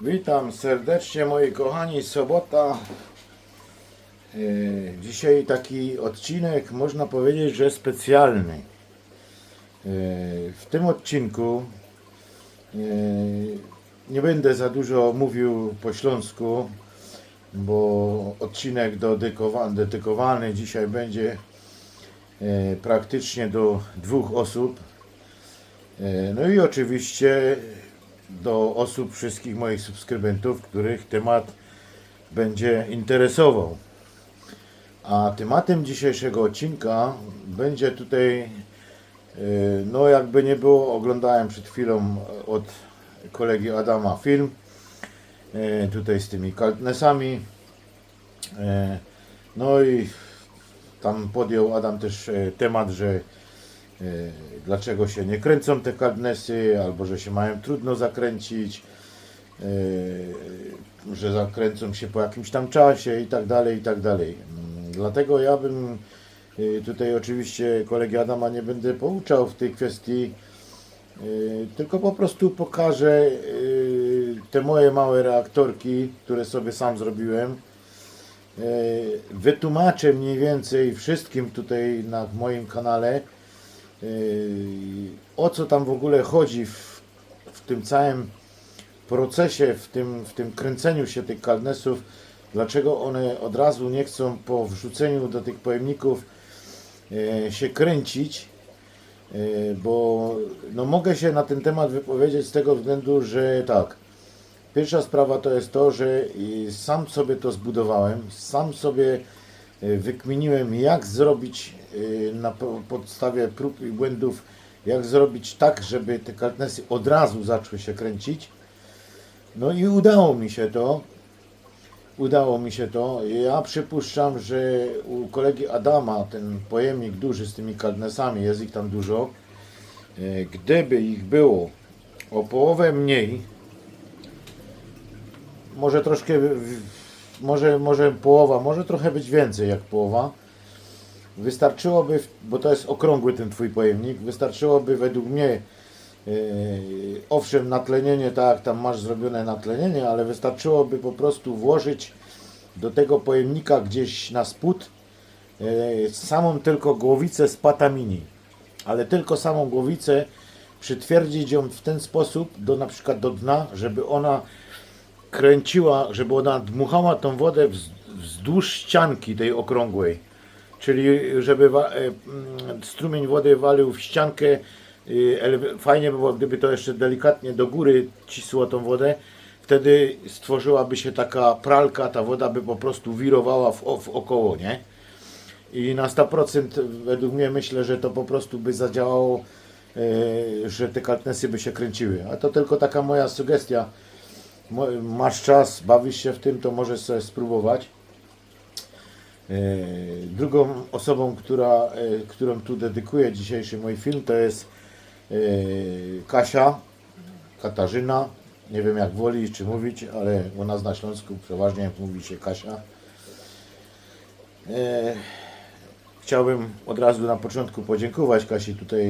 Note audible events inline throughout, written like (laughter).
Witam serdecznie moi kochani, sobota. E, Dzisiaj taki odcinek, można powiedzieć, że specjalny. E, W tym odcinku e, nie będę za dużo mówił po śląsku, bo odcinek dedykowany, dzisiaj będzie praktycznie do dwóch osób. No i oczywiście do osób, wszystkich moich subskrybentów, których temat będzie interesował. A tematem dzisiejszego odcinka będzie tutaj, e, no jakby nie było, oglądałem przed chwilą od kolegi Adama film, e, tutaj z tymi kaltnesami. E, No i tam podjął Adam też temat, że dlaczego się nie kręcą te kadnesy, albo że się mają trudno zakręcić, e, że zakręcą się po jakimś tam czasie i tak dalej, i tak dalej. Mm, Dlatego ja bym e, tutaj oczywiście kolegi Adama nie będę pouczał w tej kwestii, tylko po prostu pokażę te moje małe reaktorki, które sobie sam zrobiłem. Wytłumaczę mniej więcej wszystkim tutaj na moim kanale, o co tam w ogóle chodzi w, w tym całym procesie, w tym, w tym kręceniu się tych kalnesów, dlaczego one od razu nie chcą po wrzuceniu do tych pojemników e, się kręcić, e, bo no mogę się na ten temat wypowiedzieć z tego względu, że tak, pierwsza sprawa to jest to, że sam sobie to zbudowałem, sam sobie wykminiłem jak zrobić na po- podstawie prób i błędów, jak zrobić tak, żeby te kaltnesy od razu zaczęły się kręcić. No i udało mi się to. Udało mi się to. Ja przypuszczam, że u kolegi Adama ten pojemnik duży z tymi kaltnesami, jest ich tam dużo. E, Gdyby ich było o połowę mniej, może troszkę, może, może połowa, może trochę być więcej jak połowa. Wystarczyłoby, bo to jest okrągły ten twój pojemnik, wystarczyłoby według mnie, yy, owszem, natlenienie, tak tam masz zrobione natlenienie, ale wystarczyłoby po prostu włożyć do tego pojemnika gdzieś na spód yy, samą tylko głowicę z patamini, ale tylko samą głowicę, przytwierdzić ją w ten sposób, do na przykład do dna, żeby ona kręciła, żeby ona dmuchała tą wodę wz- wzdłuż ścianki tej okrągłej. Czyli żeby e, strumień wody walił w ściankę. y, Fajnie by było, gdyby to jeszcze delikatnie do góry cisło tą wodę. Wtedy stworzyłaby się taka pralka, ta woda by po prostu wirowała w, w około, nie? I na 100% według mnie myślę, że to po prostu by zadziałało, e, że te kaltnesy by się kręciły. A to tylko taka moja sugestia. Masz czas, bawisz się w tym, to możesz sobie spróbować. E, Drugą osobą, która, e, którą tu dedykuję dzisiejszy mój film, to jest e, Kasia, Katarzyna. Nie wiem jak woli czy mówić, ale u nas na Śląsku przeważnie mówi się Kasia. Chciałbym od razu na początku podziękować Kasi tutaj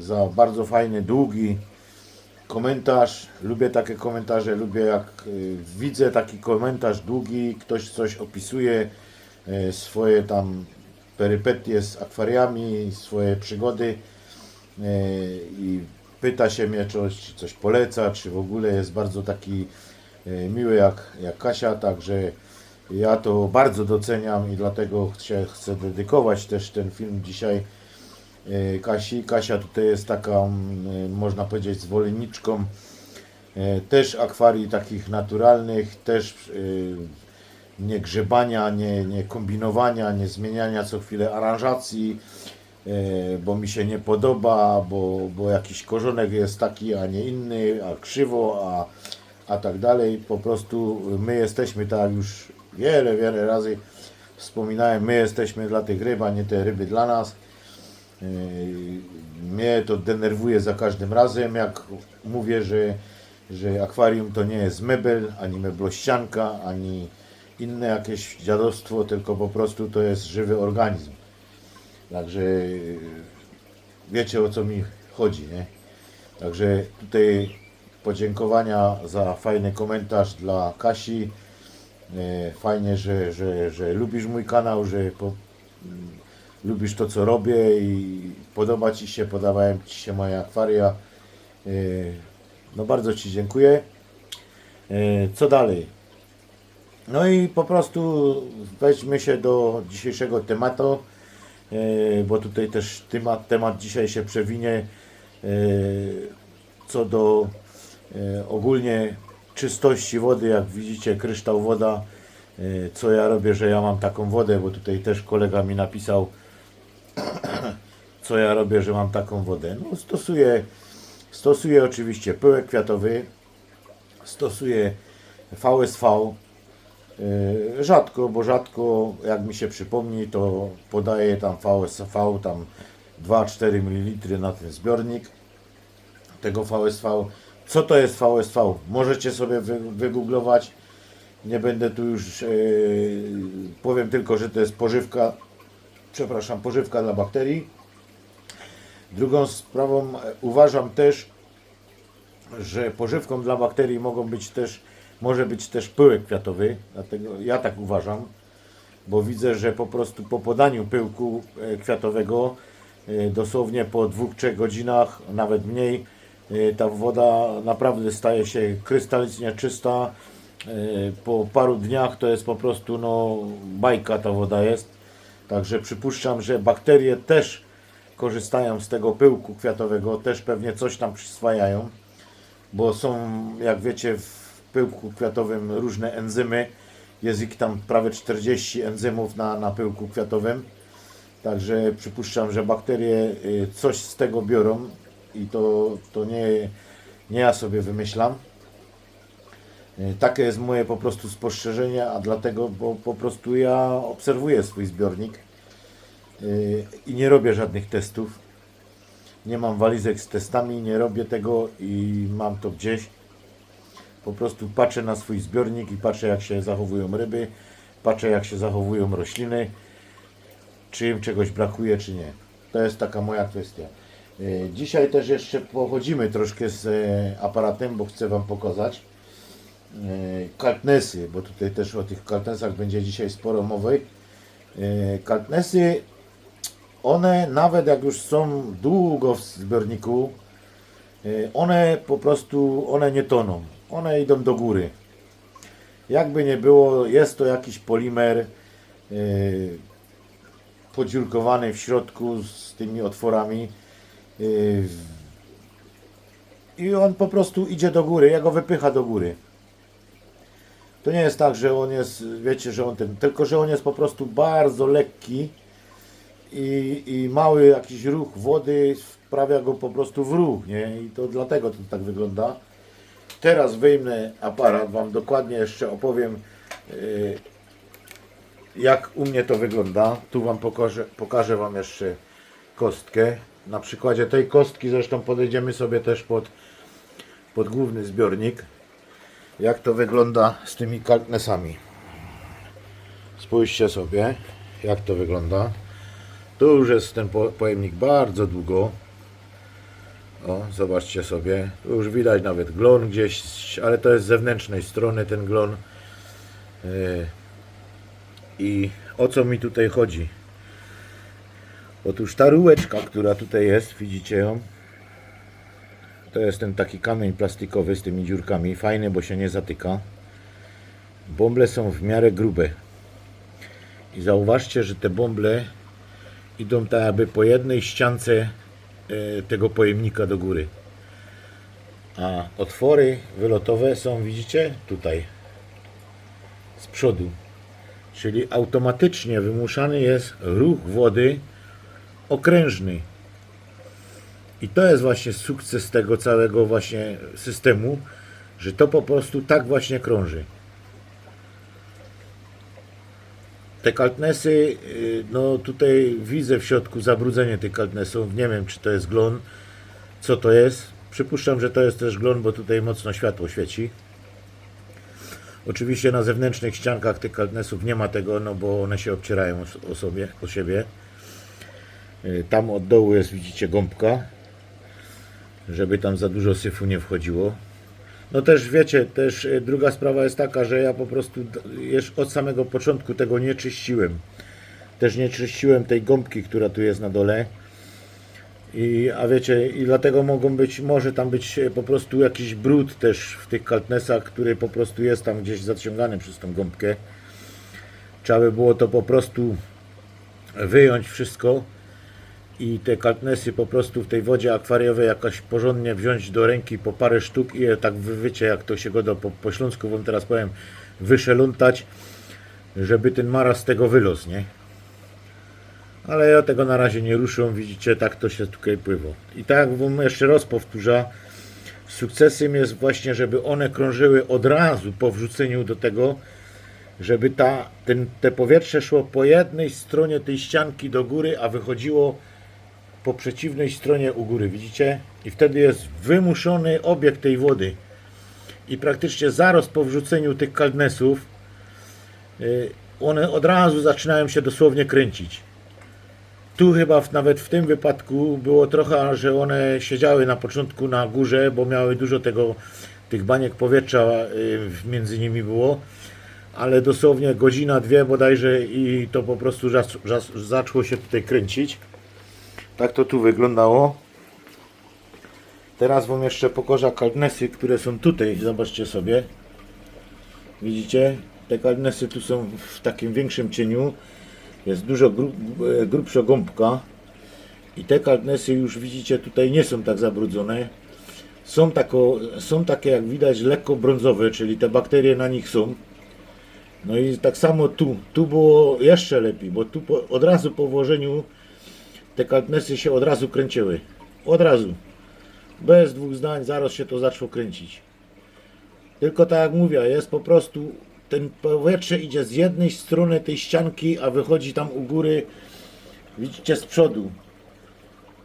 za bardzo fajny, długi komentarz. Lubię takie komentarze, lubię jak widzę taki komentarz długi, ktoś coś opisuje, swoje tam perypetie z akwariami, swoje przygody y, i pyta się mnie coś, czy coś poleca, czy w ogóle jest bardzo taki y, miły jak, jak Kasia, także ja to bardzo doceniam i dlatego chcę, chcę dedykować też ten film dzisiaj e, Kasi. Kasia tutaj jest taką, e, można powiedzieć, zwolenniczką e, też akwarii takich naturalnych, też e, nie grzebania, nie, nie kombinowania, nie zmieniania co chwilę aranżacji, e, bo mi się nie podoba, bo, bo jakiś korzonek jest taki, a nie inny, a krzywo, a, a tak dalej. Po prostu my jesteśmy tak już wiele, wiele razy wspominałem, my jesteśmy dla tych ryb, a nie te ryby dla nas. Yy, Mnie to denerwuje za każdym razem, jak mówię, że, że akwarium to nie jest mebel, ani meblościanka, ani inne jakieś dziadostwo, tylko po prostu to jest żywy organizm. Także yy, wiecie o co mi chodzi, nie? Także tutaj podziękowania za fajny komentarz dla Kasi. E, Fajnie, że, że, że lubisz mój kanał, że po, mm, lubisz to, co robię i podoba Ci się, podobają Ci się moje akwaria. E, No bardzo Ci dziękuję. Co dalej? No i po prostu weźmy się do dzisiejszego tematu, e, bo tutaj też temat, temat dzisiaj się przewinie e, co do e, ogólnie czystości wody, jak widzicie kryształ woda, co ja robię, że ja mam taką wodę, bo tutaj też kolega mi napisał, (clears throat) co ja robię, że mam taką wodę. No stosuję, stosuję oczywiście pyłek kwiatowy, stosuję VSV, Rzadko, bo rzadko, jak mi się przypomni, to podaję tam VSV, tam 2-4 ml na ten zbiornik tego VSV. Co to jest VSV? Możecie sobie wy, wygooglować. Nie będę tu już, yy, powiem tylko, że to jest pożywka, przepraszam, pożywka dla bakterii. Drugą sprawą e, uważam też, że pożywką dla bakterii mogą być też, może być też pyłek kwiatowy, dlatego ja tak uważam, bo widzę, że po prostu po podaniu pyłku e, kwiatowego, e, dosłownie po dwóch, trzech godzinach, nawet mniej, e, ta woda naprawdę staje się krystalicznie czysta. Po paru dniach to jest po prostu no, bajka ta woda jest. Także przypuszczam, że bakterie też korzystają z tego pyłku kwiatowego, też pewnie coś tam przyswajają bo są, jak wiecie, w pyłku kwiatowym różne enzymy. Jest ich tam prawie 40 enzymów na, na pyłku kwiatowym. Także przypuszczam, że bakterie y, coś z tego biorą i to, to nie, nie ja sobie wymyślam. Y, Takie jest moje po prostu spostrzeżenie, a dlatego, bo po prostu ja obserwuję swój zbiornik y, i nie robię żadnych testów nie mam walizek z testami, nie robię tego i mam to gdzieś. Po prostu patrzę na swój zbiornik i patrzę jak się zachowują ryby, patrzę jak się zachowują rośliny, czy im czegoś brakuje, czy nie. To jest taka moja kwestia. E, Dzisiaj też jeszcze pochodzimy troszkę z e, aparatem, bo chcę Wam pokazać e, kaltnesy, bo tutaj też o tych kaltnesach będzie dzisiaj sporo mowy. Kaltnesy one nawet jak już są długo w zbiorniku, one po prostu, one nie toną. One idą do góry. Jakby nie było, jest to jakiś polimer yy, podziurkowany w środku z tymi otworami yy, i on po prostu idzie do góry, ja go wypycha do góry. To nie jest tak, że on jest, wiecie, że on ten, tylko że on jest po prostu bardzo lekki i, i mały jakiś ruch wody wprawia go po prostu w ruch, nie? I to dlatego to tak wygląda. Teraz wyjmę aparat, Wam dokładnie jeszcze opowiem yy, jak u mnie to wygląda. Tu Wam pokażę, pokażę Wam jeszcze kostkę. Na przykładzie tej kostki zresztą podejdziemy sobie też pod, pod główny zbiornik. Jak to wygląda z tymi kaltnesami. Spójrzcie sobie, jak to wygląda. Tu już jest ten po- pojemnik bardzo długo. O, zobaczcie sobie. Tu już widać nawet glon gdzieś, ale to jest z zewnętrznej strony ten glon. Yy. I o co mi tutaj chodzi? Otóż ta rureczka, która tutaj jest, widzicie ją? To jest ten taki kamień plastikowy z tymi dziurkami. Fajny, bo się nie zatyka. Bąble są w miarę grube. I zauważcie, że te bąble idą tak jakby po jednej ściance e, tego pojemnika do góry. A otwory wylotowe są, widzicie, tutaj z przodu. Czyli automatycznie wymuszany jest ruch wody okrężny. I to jest właśnie sukces tego całego właśnie systemu, że to po prostu tak właśnie krąży. Te kaltnesy, y, no tutaj widzę w środku zabrudzenie tych kaltnesów. Nie wiem, czy to jest glon, co to jest. Przypuszczam, że to jest też glon, bo tutaj mocno światło świeci. Oczywiście na zewnętrznych ściankach tych kaltnesów nie ma tego, no bo one się obcierają o, sobie, o siebie. Y, Tam od dołu jest, widzicie, gąbka, żeby tam za dużo syfu nie wchodziło. No też wiecie, też e, druga sprawa jest taka, że ja po prostu jeszcze od samego początku tego nie czyściłem. Też nie czyściłem tej gąbki, która tu jest na dole. I, a wiecie, i dlatego mogą być, może tam być e, po prostu jakiś brud też w tych kaltnesach, który po prostu jest tam gdzieś zaciągany przez tą gąbkę. Trzeba by było to po prostu wyjąć wszystko i te kaltnesy po prostu w tej wodzie akwariowej jakoś porządnie wziąć do ręki po parę sztuk i je tak wy- wiecie jak to się go do po, po śląsku wam teraz powiem wyszeluntać, żeby ten maraz z tego wylósł, nie? Ale ja tego na razie nie ruszę, widzicie, tak to się tutaj pływa. I tak wam jeszcze raz powtórzę, sukcesem jest właśnie, żeby one krążyły od razu po wrzuceniu do tego, żeby ta, ten, te powietrze szło po jednej stronie tej ścianki do góry, a wychodziło po przeciwnej stronie u góry, widzicie? I wtedy jest wymuszony obieg tej wody. I praktycznie zaraz po wrzuceniu tych kaldnesów y, one od razu zaczynają się dosłownie kręcić. Tu chyba w, nawet w tym wypadku było trochę, że one siedziały na początku na górze, bo miały dużo tego, tych baniek powietrza y, między nimi było ale dosłownie godzina, dwie bodajże i to po prostu zac- zac- zaczęło się tutaj kręcić. Tak to tu wyglądało. Teraz Wam jeszcze pokażę kaldnesy, które są tutaj. Zobaczcie sobie. Widzicie? Te kaldnesy tu są w takim większym cieniu. Jest dużo e, grubsza gąbka. I te kaldnesy już widzicie tutaj nie są tak zabrudzone. Są, tako, są takie jak widać lekko brązowe, czyli te bakterie na nich są. No i tak samo tu, tu było jeszcze lepiej, bo tu po, od razu po włożeniu te kaltnesy się od razu kręciły. Od razu. Bez dwóch zdań zaraz się to zaczęło kręcić. Tylko tak jak mówię, jest po prostu ten powietrze idzie z jednej strony tej ścianki, a wychodzi tam u góry, widzicie, z przodu.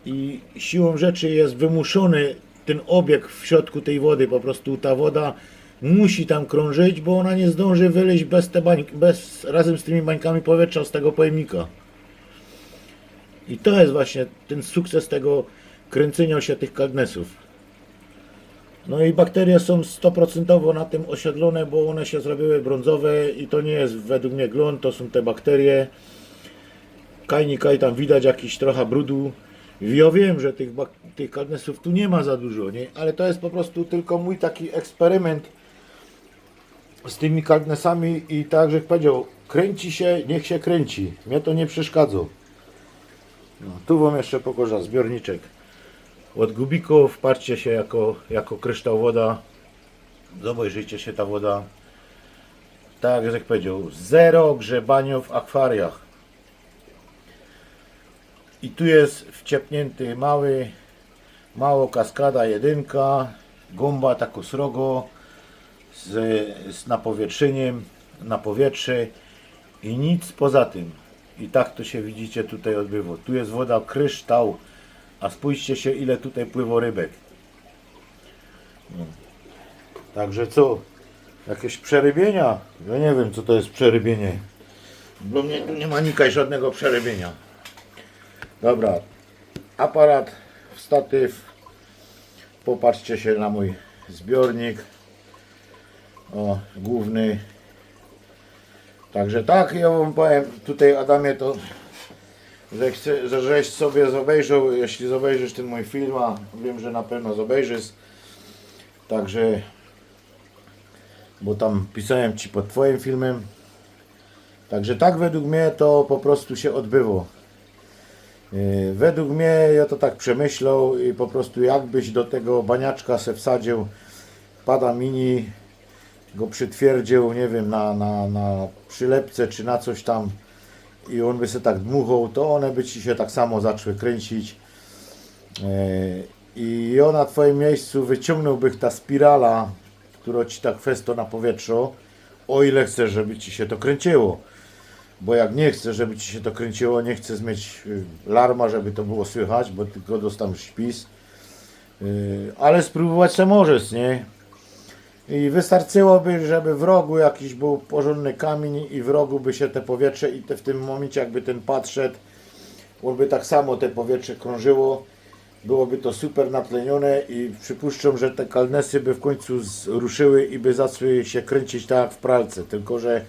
I siłą rzeczy jest wymuszony ten obieg w środku tej wody. Po prostu ta woda musi tam krążyć, bo ona nie zdąży wyleźć bez, te bań, bez razem z tymi bańkami powietrza z tego pojemnika. I to jest właśnie ten sukces tego kręcenia się tych kaldnesów. No i bakterie są 100% na tym osiedlone, bo one się zrobiły brązowe i to nie jest według mnie glon, to są te bakterie. Kajni kaj tam widać jakiś trochę brudu. Ja wiem, że tych, tych kaldnesów tu nie ma za dużo, nie? ale to jest po prostu tylko mój taki eksperyment z tymi kaldnesami i tak, jak powiedział, kręci się, niech się kręci. Mnie to nie przeszkadza. No, tu wam jeszcze pokażę zbiorniczek od gubików. Patrzcie się jako, jako kryształ woda. Zobajrzyjcie się ta woda. Tak, jak powiedział, zero grzebania w akwariach. I tu jest wciepnięty mały, mało kaskada jedynka, gumba tako srogo z, z napowietrzeniem na powietrze i nic poza tym. I tak to się widzicie tutaj odbywa. Tu jest woda kryształ, a spójrzcie się ile tutaj pływa rybek. No. Także co? Jakieś przerybienia? Ja nie wiem co to jest przerybienie. Dla mnie tu nie ma nikaj żadnego przerybienia. Dobra, aparat, statyw. Popatrzcie się na mój zbiornik. O, główny. Także tak, ja wam powiem tutaj Adamie to, że chcę, że żeś sobie zobejrzał, jeśli zobejrzysz ten mój film, a wiem, że na pewno zobejrzysz. Także, bo tam pisałem Ci pod Twoim filmem. Także tak według mnie to po prostu się odbyło. Yy, Według mnie ja to tak przemyślał i po prostu jakbyś do tego baniaczka se wsadził pada mini, go przytwierdził, nie wiem, na, na, na przylepce czy na coś tam i on by się tak dmuchał, to one by ci się tak samo zaczęły kręcić. Yy, I ja na twoim miejscu wyciągnąłbym ta spirala, która ci tak festo na powietrzu, o ile chcesz, żeby ci się to kręciło. Bo jak nie chcę, żeby ci się to kręciło, nie chcę mieć y, larma, żeby to było słychać, bo tylko dostam śpis. Y, Ale spróbować se możesz, nie? I wystarczyłoby, żeby w rogu jakiś był porządny kamień i w rogu by się te powietrze i te, w tym momencie jakby ten pad szedł, on by tak samo te powietrze krążyło byłoby to super natlenione i przypuszczam, że te kalnesy by w końcu ruszyły i by zaczęły się kręcić tak jak w pralce, tylko że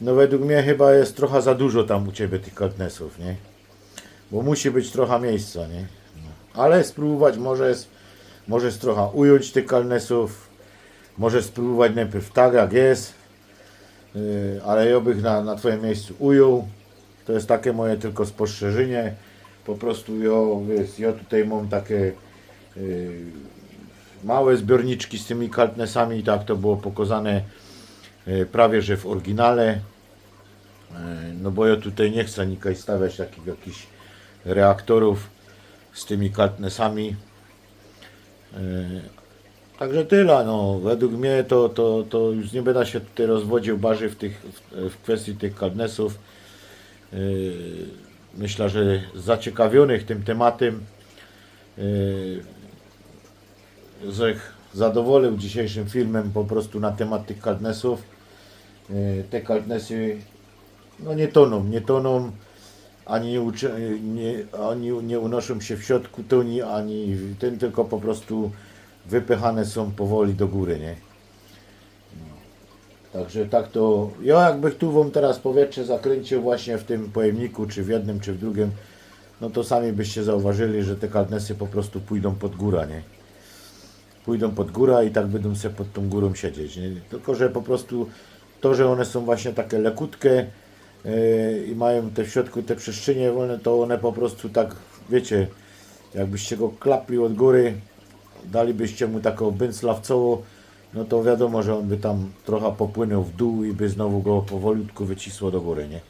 no według mnie chyba jest trochę za dużo tam u Ciebie tych kalnesów, nie? Bo musi być trochę miejsca, nie? Ale spróbować może jest, może jest trochę ująć tych kalnesów, może spróbować najpierw tak jak jest, yy, ale ja bych na, na Twoim miejscu ujął. To jest takie moje tylko spostrzeżenie. Po prostu ja, wiesz, ja tutaj mam takie yy, małe zbiorniczki z tymi kaltnesami, tak to było pokazane yy, prawie że w oryginale. No bo ja tutaj nie chcę nikaj stawiać takich jakichś reaktorów z tymi kaltnesami. Yy, Także tyle, no. Według mnie to, to, to już nie będę się tutaj rozwodził bardziej w, tych, w, w kwestii tych kalnesów. Yy, myślę, że zaciekawionych tym tematem yy, że ich zadowolił dzisiejszym filmem po prostu na temat tych kalnesów. Yy, te kalnesy no nie toną, nie toną, ani nie, uczy, nie, ani nie unoszą się w środku toni, ani tym, tylko po prostu wypychane są powoli do góry, nie? No. Także tak to, ja jakbym tu wam teraz powietrze zakręcił właśnie w tym pojemniku, czy w jednym, czy w drugim, no to sami byście zauważyli, że te kalnesy po prostu pójdą pod górę, nie? Pójdą pod górę i tak będą sobie pod tą górą siedzieć, nie? Tylko, że po prostu to, że one są właśnie takie lekutkie yy, i mają te w środku te przestrzenie wolne, to one po prostu tak, wiecie, jakbyście go klapli od góry, dalibyście mu taką czoło, no to wiadomo, że on by tam trochę popłynął w dół i by znowu go powolutku wycisło do góry, nie?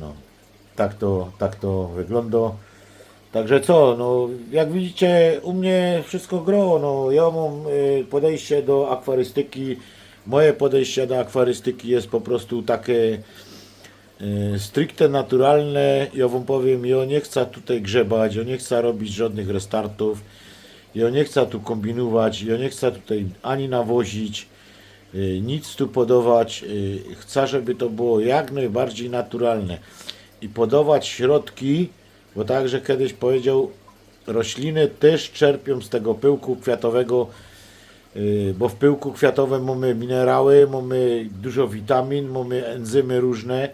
No, tak to, tak to wygląda. Także co, no jak widzicie, u mnie wszystko gro, no ja mam y, podejście do akwarystyki, moje podejście do akwarystyki jest po prostu takie y, stricte naturalne, ja wam powiem, ja nie chcę tutaj grzebać, ja nie chcę robić żadnych restartów, ja nie chcę tu kombinować, ja nie chcę tutaj ani nawozić, y, nic tu podawać. y, Chcę, żeby to było jak najbardziej naturalne i podawać środki, bo także kiedyś powiedział, rośliny też czerpią z tego pyłku kwiatowego, y, bo w pyłku kwiatowym mamy minerały, mamy dużo witamin, mamy enzymy różne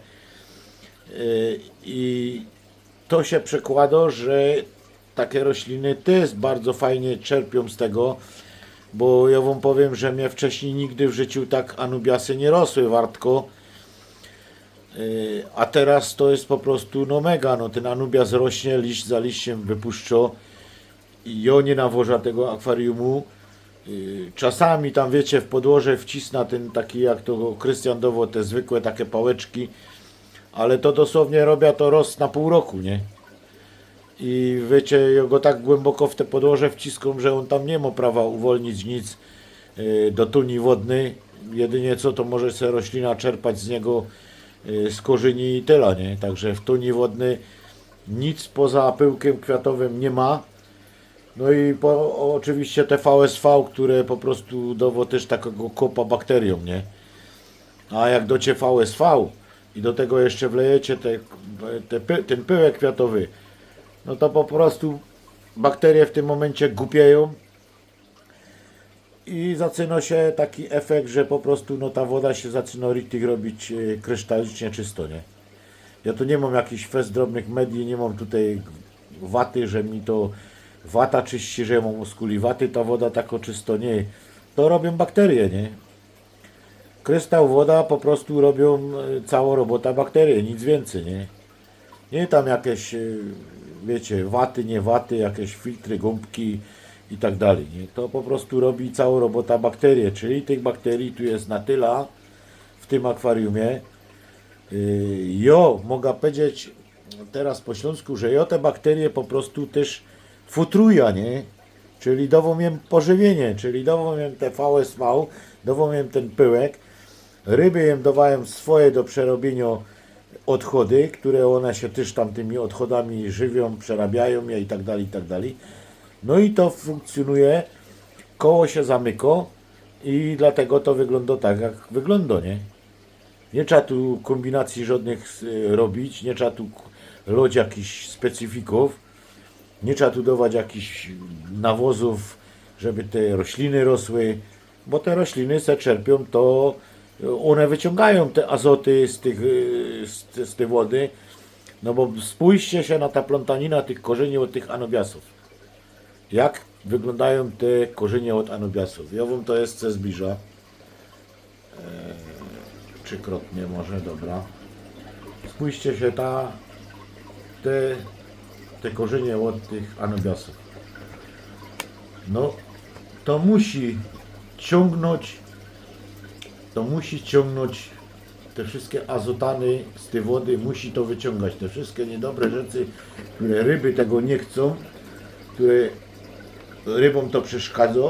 i to się przekłada, że takie rośliny też bardzo fajnie czerpią z tego, bo ja wam powiem, że mnie wcześniej nigdy w życiu tak anubiasy nie rosły wartko, Yy, a teraz to jest po prostu no mega, no ten anubias rośnie, liść za liściem wypuszcza i ja nie nawożę tego akwariumu. Yy, Czasami tam wiecie w podłoże wcisna ten taki jak to Krystian Dowo, te zwykłe takie pałeczki, ale to dosłownie robię to roz na pół roku, nie? I wiecie, go tak głęboko w te podłoże wciską, że on tam nie ma prawa uwolnić nic yy, do tuni wodnej. Jedynie co to może sobie roślina czerpać z niego yy, z korzeni i tyle, nie? Także w tuni wodnej nic poza pyłkiem kwiatowym nie ma. No i po, oczywiście te VSV, które po prostu dało też takiego kopa bakteriom, nie? A jak docie VSV i do tego jeszcze wlejecie te, te, ten pyłek kwiatowy, no to po prostu bakterie w tym momencie głupieją i zaczyna się taki efekt, że po prostu no, ta woda się zaczyna rytych robić e, krystalicznie czysto, nie? Ja tu nie mam jakichś fest drobnych medii, nie mam tutaj waty, że mi to wata czyści, że ja mam oskuli waty, ta woda tak czysto nie. To robią bakterie, nie? Krystał, woda po prostu robią e, całą robota bakterie, nic więcej, nie? Nie tam jakieś, e, wiecie, waty, nie waty, jakieś filtry, gąbki i tak dalej, nie? To po prostu robi całą robota bakterie, czyli tych bakterii tu jest na tyle w tym akwariumie. Yy, Jo, mogę powiedzieć teraz po śląsku, że jo te bakterie po prostu też futruja, nie? Czyli dawą im pożywienie, czyli dawą im te VSV, dawą im ten pyłek. Ryby im dawają swoje do przerobienia odchody, które one się też tam tymi odchodami żywią, przerabiają je i tak dalej, i tak dalej. No i to funkcjonuje, koło się zamyka i dlatego to wygląda tak, jak wygląda, nie? Nie trzeba tu kombinacji żadnych y, robić, nie trzeba tu loć jakichś specyfików. Nie trzeba tu dawać jakichś nawozów, żeby te rośliny rosły, bo te rośliny se czerpią to, one wyciągają te azoty z, tych, y, z, z tej wody. No bo spójrzcie się na ta plątanina tych korzeni od tych anobiasów. Jak wyglądają te korzenie od anobiasów? Ja wam to jest se zbliża. Eee, trzykrotnie może, dobra. Spójrzcie się ta, te, te korzenie od tych anobiasów. No, to musi ciągnąć, to musi ciągnąć te wszystkie azotany z tej wody, musi to wyciągać. Te wszystkie niedobre rzeczy, które ryby tego nie chcą, które rybom to przeszkadza,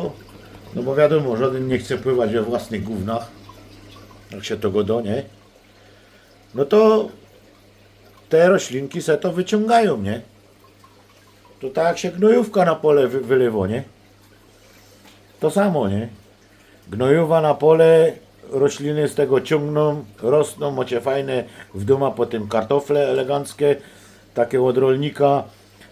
no bo wiadomo, żaden nie chce pływać we własnych gównach, jak się to godo, nie? No to te roślinki se to wyciągają, nie? To tak jak się gnojówka na pole wy, wylewo, nie? To samo, nie? Gnojowa na pole, rośliny z tego ciągną, rosną, macie fajne w domu potem kartofle eleganckie, takie od rolnika,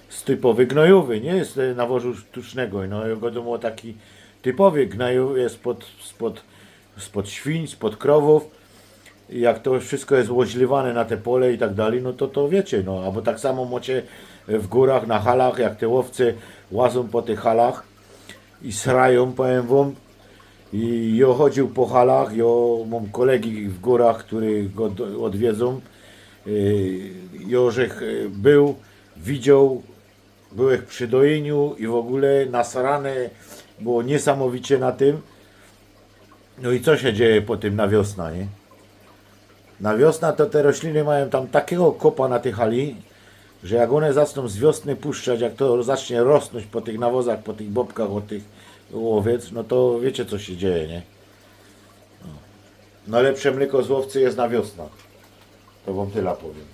z typowy gnojowy, nie jest nawozu sztucznego. No jego domu taki typowy gnojowy jest spod, spod, spod świń, spod krowów. Jak to wszystko jest łoźliwane na te pole i tak dalej, no to to wiecie, no. Albo tak samo macie w górach, na halach, jak te łowcy łazą po tych halach i srają, powiem wam. I ja chodził po halach, ja mam kolegi w górach, który go odwiedzą. Yy, Jorzech yy, był, widział, byłeś przy dojeniu i w ogóle nasrane było niesamowicie na tym. No i co się dzieje po tym na wiosna, nie? Na wiosna to te rośliny mają tam takiego kopa na tej hali, że jak one zaczną z wiosny puszczać, jak to zacznie rosnąć po tych nawozach, po tych bobkach od tych łowiec, no to wiecie co się dzieje, nie? No. Najlepsze mleko z łowcy jest na wiosnę. To wam tyle powiem.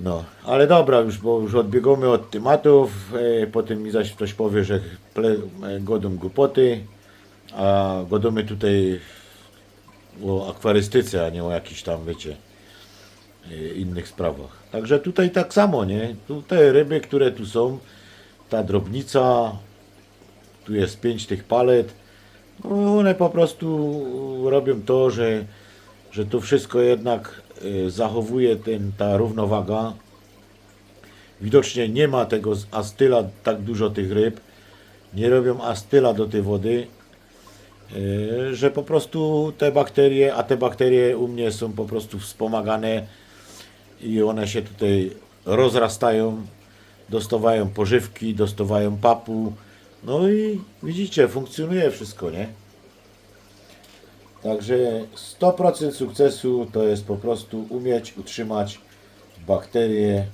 No, ale dobra, już, bo już odbiegamy od tematów. E, potem mi zaś ktoś powie, że ple, e, godą głupoty, a godamy tutaj o akwarystyce, a nie o jakichś tam, wiecie, e, innych sprawach. Także tutaj tak samo, nie? Tu te ryby, które tu są, ta drobnica, tu jest pięć tych palet, no one po prostu robią to, że, że to wszystko jednak e, zachowuje ten, ta równowaga. Widocznie nie ma tego astyla tak dużo tych ryb, nie robią astyla do tej wody, e, że po prostu te bakterie, a te bakterie u mnie są po prostu wspomagane i one się tutaj rozrastają, dostawają pożywki, dostawają papu, no i widzicie, funkcjonuje wszystko, nie? Także 100% sukcesu to jest po prostu umieć utrzymać bakterie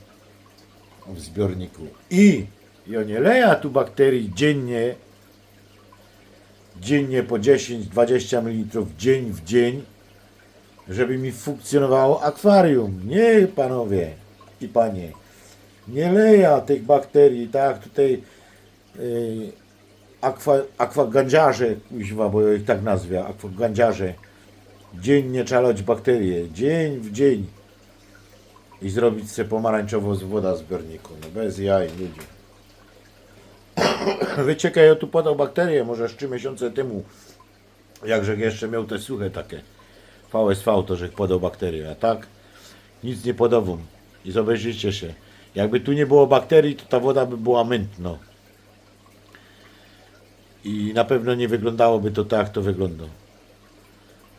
w zbiorniku. I ja nie leja tu bakterii dziennie, dziennie po 10-20 ml dzień w dzień, żeby mi funkcjonowało akwarium. Nie, panowie i panie. Nie leja tych bakterii, tak tutaj yy, akwa, akwagandziarze, kuźwa, bo ja ich tak nazwę, akwagandziarze, dziennie czalać bakterie, dzień w dzień i zrobić sobie pomarańczową z woda zbiorniku, no bez jaj, ludzie. (coughs) Wyciekaj, ja tu podał bakterie, może z 3 miesiące temu, jakże jeszcze miał te suche takie, VSV, to że podał bakterie, a tak nic nie podawą i zobaczycie się. Jakby tu nie było bakterii, to ta woda by była mętno. I na pewno nie wyglądałoby to tak, to wygląda.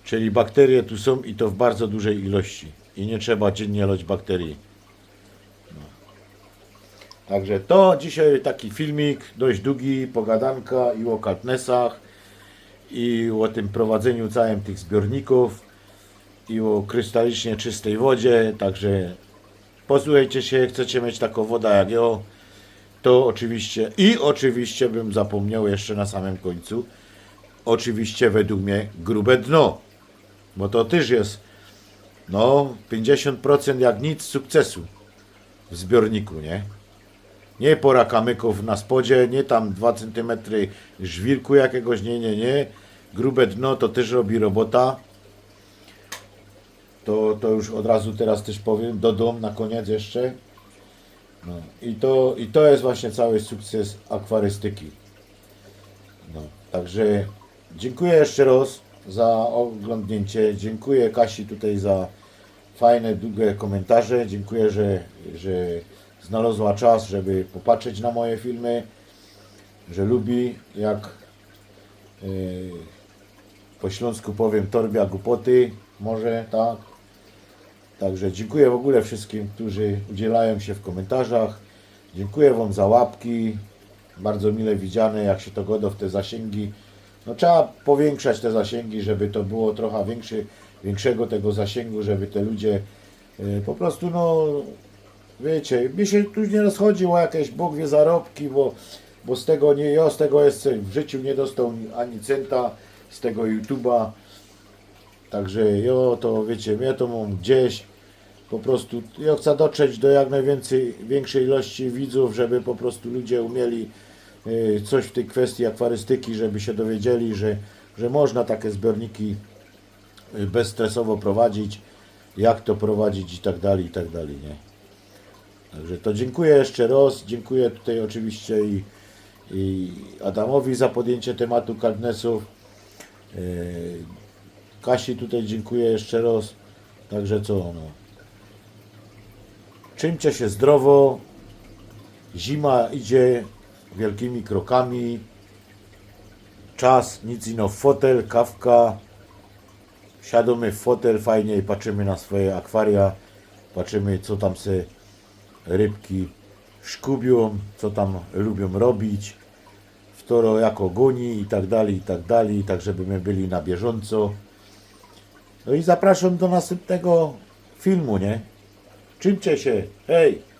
Czyli bakterie tu są i to w bardzo dużej ilości. I nie trzeba dziennie lać bakterii. No. Także to dzisiaj taki filmik, dość długi, pogadanka i o katnesach, i o tym prowadzeniu całym tych zbiorników, i o krystalicznie czystej wodzie. Także posłuchajcie się, chcecie mieć taką wodę jak ja, to oczywiście i oczywiście bym zapomniał jeszcze na samym końcu, oczywiście według mnie grube dno, bo to też jest no 50% jak nic sukcesu w zbiorniku, nie? Nie pora kamyków na spodzie, nie tam 2 cm żwirku jakiegoś, nie, nie, nie. Grube dno to też robi robota. To, to już od razu teraz też powiem, dodam na koniec jeszcze. No, i, to, I to jest właśnie cały sukces akwarystyki. No, także dziękuję jeszcze raz za oglądnięcie. Dziękuję Kasi tutaj za fajne, długie komentarze. Dziękuję, że, że znalazła czas, żeby popatrzeć na moje filmy, że lubi, jak yy, po śląsku powiem, torbia głupoty, może tak. Także dziękuję w ogóle wszystkim, którzy udzielają się w komentarzach. Dziękuję Wam za łapki. Bardzo mile widziane, jak się to godo w te zasięgi. No trzeba powiększać te zasięgi, żeby to było trochę większy, większego tego zasięgu, żeby te ludzie y, po prostu no wiecie, mi się tu nie rozchodzi o jakieś Bóg wie zarobki, bo, bo z tego nie, ja z tego jeszcze w życiu nie dostał ani centa z tego YouTube'a. Także jo, to wiecie, mnie to mam gdzieś po prostu, ja chcę dotrzeć do jak najwięcej, większej ilości widzów, żeby po prostu ludzie umieli y, coś w tej kwestii akwarystyki, żeby się dowiedzieli, że, że można takie zbiorniki y, bezstresowo prowadzić, jak to prowadzić i tak dalej, i tak dalej, nie? Także to dziękuję jeszcze raz, dziękuję tutaj oczywiście i, i Adamowi za podjęcie tematu kaldnesów. Yy, Kasi tutaj dziękuję jeszcze raz. Także co no. Czymcie się zdrowo. Zima idzie wielkimi krokami. Czas, nic ino, fotel, kawka. Siadamy w fotel fajnie i patrzymy na swoje akwaria. Patrzymy co tam se rybki szkubią, co tam lubią robić. W toro jako goni i tak dalej, i tak dalej. Tak żeby my byli na bieżąco. No i zapraszam do następnego filmu, nie? Czymcie się, hej!